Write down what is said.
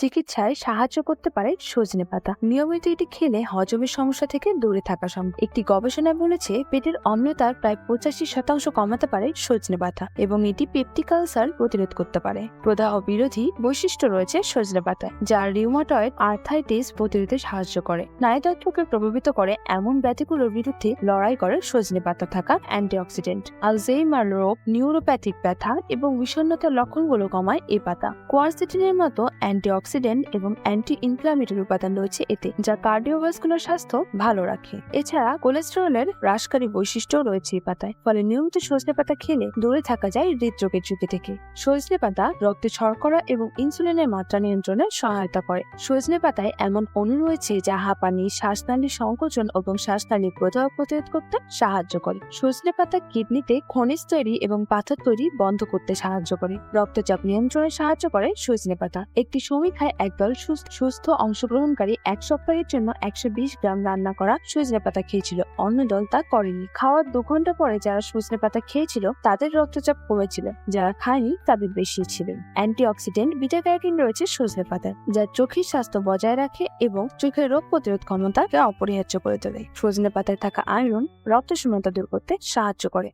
চিকিৎসায় সাহায্য করতে পারে সজনে পাতা। নিয়মিত এটি খেলে হজমের সমস্যা থেকে দূরে থাকা সম্ভব। একটি গবেষণায় বলেছে, পেটের অম্লতার প্রায় পঁচাশি শতাংশ কমাতে পারে সজনে পাতা এবং এটি পেপটিক আলসার প্রতিরোধ করতে পারে। প্রদাহ বিরোধী বৈশিষ্ট্য রয়েছে সজনে পাতায়, যা রিউমাটয়েড আর্থাইটিস প্রতিরোধে সাহায্য করে। স্নায়ুতন্ত্রকে প্রভাবিত করে এমন ব্যাধিগুলোর বিরুদ্ধে লড়াই করে সজনে পাতা থাকা অ্যান্টিঅক্সিডেন্ট। আলজেইমার রোগ, নিউরোপ্যাথিক ব্যথা এবং বিষণ্ণতার লক্ষণগুলো কমায় এ পাতা। কোয়ারসিটিনের মতো অ্যান্টিঅক্সিডেন্ট এবং অ্যান্টি ইনফ্লামেটরি উপাদান রয়েছে এতে, যা কার্ডিওভাস্কুলার স্বাস্থ্য ভালো রাখে। এছাড়া কোলেস্টেরলের হ্রাসকারী বৈশিষ্ট্য রয়েছে এই পাতায়, ফলে নিয়মিত সজনে পাতা খেলে দূরে থাকা যায় হৃদরোগের ঝুঁকি থেকে। সজনে পাতা রক্তে শর্করা এবং ইনসুলিনের মাত্রা নিয়ন্ত্রণে সহায়তা করে। সজনে পাতায় এমন অণু রয়েছে যা হাঁপানি শ্বাসনালী সংকোচন এবং শ্বাসনালী প্রদাহ প্রতিরোধ করতে সাহায্য করে। সজনে পাতা কিডনিতে খনিজ তৈরি এবং পাথর তৈরি বন্ধ করতে সাহায্য করে। রক্তচাপ নিয়ন্ত্রণে সাহায্য করে সজনে পাতা। একটি সমীক্ষায় একদল সুস- সুস্থ অংশগ্রহণকারী এক সপ্তাহের জন্য একশো বিশ গ্রাম রান্না করা সজনে পাতা খেয়েছিল। অন্য দল তা করেনি। খাওয়ার দু ঘণ্টা পরে যারা সজনে পাতা খেয়েছিল, তাদের রক্তচাপ কমেছিল। যারা খায়নি, তাদের বেশি ছিল। অ্যান্টিঅক্সিডেন্ট বিটা ক্যারোটিন রয়েছে সজনে পাতায়, যা চোখের স্বাস্থ্য বজায় রাখে এবং চোখের রোগ প্রতিরোধ ক্ষমতাকে অপরিহার্য করে তোলে। সজনে পাতায় থাকা আয়রন রক্ত শূন্যতা দূর করতে সাহায্য করে।